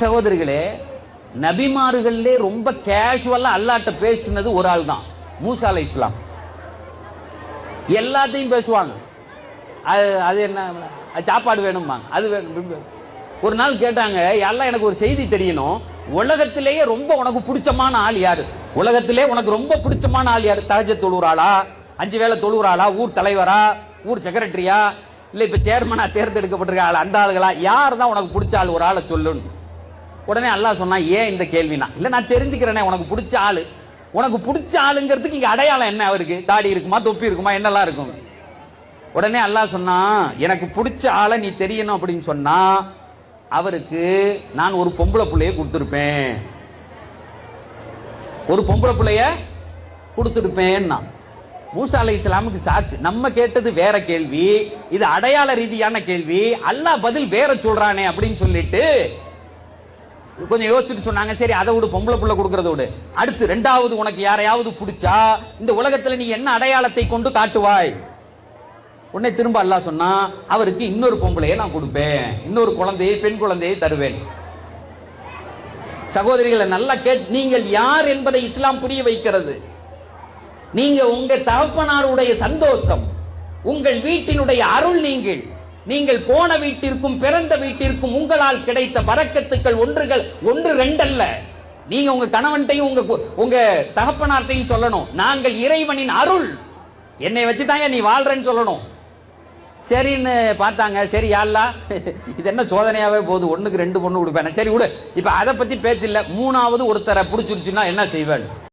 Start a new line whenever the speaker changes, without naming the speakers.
சகோதரிகளே நபிமார்கள்லே ரொம்ப கேஷுவலா அல்லாட்ட பேசினது ஒரு ஆள் தான் மூசா அலை இஸ்லாம். எல்லாத்தையும் பேசுவாங்க. அது அது என்ன அது சாப்பாடு வேணும்பாங்க அது வேணும் ஒரு நாள் கேட்டாங்க எல்லாம் எனக்கு ஒரு செய்தி தெரியணும்? உலகத்திலேயே ரொம்ப உனக்கு பிடிச்சமான ஆள் யாரு? உலகத்திலே உனக்கு ரொம்ப பிடிச்சமான ஆள் யாரு? தகஜ தொழுறாளா அஞ்சு வேளை தொழுறாளா ஊர் தலைவரா? ஊர் செக்ரட்டரியா இல்லை இப்போ சேர்மனா தேர்ந்தெடுக்கப்பட்டிருக்க ஆள் அந்த ஆளுகளா? யார் தான் உனக்கு பிடிச்ச ஆள்? ஒரு ஆளை சொல்லுன்னு. உடனே அல்லாஹ் சொன்னா ஏன் இந்த கேள்வினா? இல்ல நான் தெரிஞ்சுக்கிறேனே உனக்கு பிடிச்ச ஆளு. உனக்கு பிடிச்ச ஆளுங்கிறதுக்கு இங்க அடையாளம் என்ன? அவருக்கு தாடி இருக்குமா தொப்பி இருக்குமா என்னெல்லாம் இருக்கும்? உடனே அல்லாஹ் சொன்னா எனக்கு பிடிச்ச ஆளை நீ தெரியணும் அப்படின்னு சொன்னா அவருக்கு நான் ஒரு பொம்பளை பிள்ளைய கொடுத்துருப்பேன். ஒரு பொம்பளை பிள்ளைய கொடுத்துருப்பேன்னா மூசா அலை இஸ்லாமுக்கு சாக்கு நம்ம கேட்டது வேற கேள்வி இது அடையாள ரீதியான கேள்வி. அல்லாஹ் பதில் வேற சொல்றானே அப்படின்னு சொல்லிட்டு கொஞ்சம் யோசிச்சுட்டு சொன்னாங்க சரி அதை விடு பொம்பளை புள்ள கொடுக்கறத விடு. அடுத்து ரெண்டாவது உனக்கு யாரையாவது பிடிச்சா இந்த உலகத்துல நீ என்ன அடையாளத்தை கொண்டு காட்டுவாய்? உடனே திரும்ப அல்லாஹ் சொன்னா அவருக்கு இன்னொரு பொம்பளையை நான் கொடுப்பேன். இன்னொரு குழந்தையை பெண் குழந்தையை தருவேன். சகோதரிகளை நல்லா கேட் நீங்கள் யார் என்பதை இஸ்லாம் புரிய வைக்கிறது. நீங்க உங்க தகப்பனாருடைய சந்தோஷம் உங்கள் வீட்டினுடைய அருள் நீங்கள். நீங்கள் போன வீட்டிற்கும் பிறந்த வீட்டிற்கும் உங்களால் கிடைத்த வரக்கத்துக்கள் ஒன்றுகள் ஒன்று ரெண்டல்ல. நீங்க உங்க கணவன்ட்டையும் உங்க கு- உங்க தகப்பனார்ட்டையும் சொல்லணும். நாங்கள் இறைவனின் அருள். என்னை வச்சுதாங்க நீ வாழ்றேன்னு சொல்லணும். சரின்னு பார்த்தாங்க. சரி யாழ்லா இது என்ன சோதனையாவே போகுது. ஒண்ணுக்கு ரெண்டு பொண்ணு கொடுப்பேன்? சரி விடு. இப்ப அதை பத்தி பேச்சு இல்ல. மூணாவது ஒருத்தரை பிடிச்சிருச்சுன்னா என்ன செய்வேன்?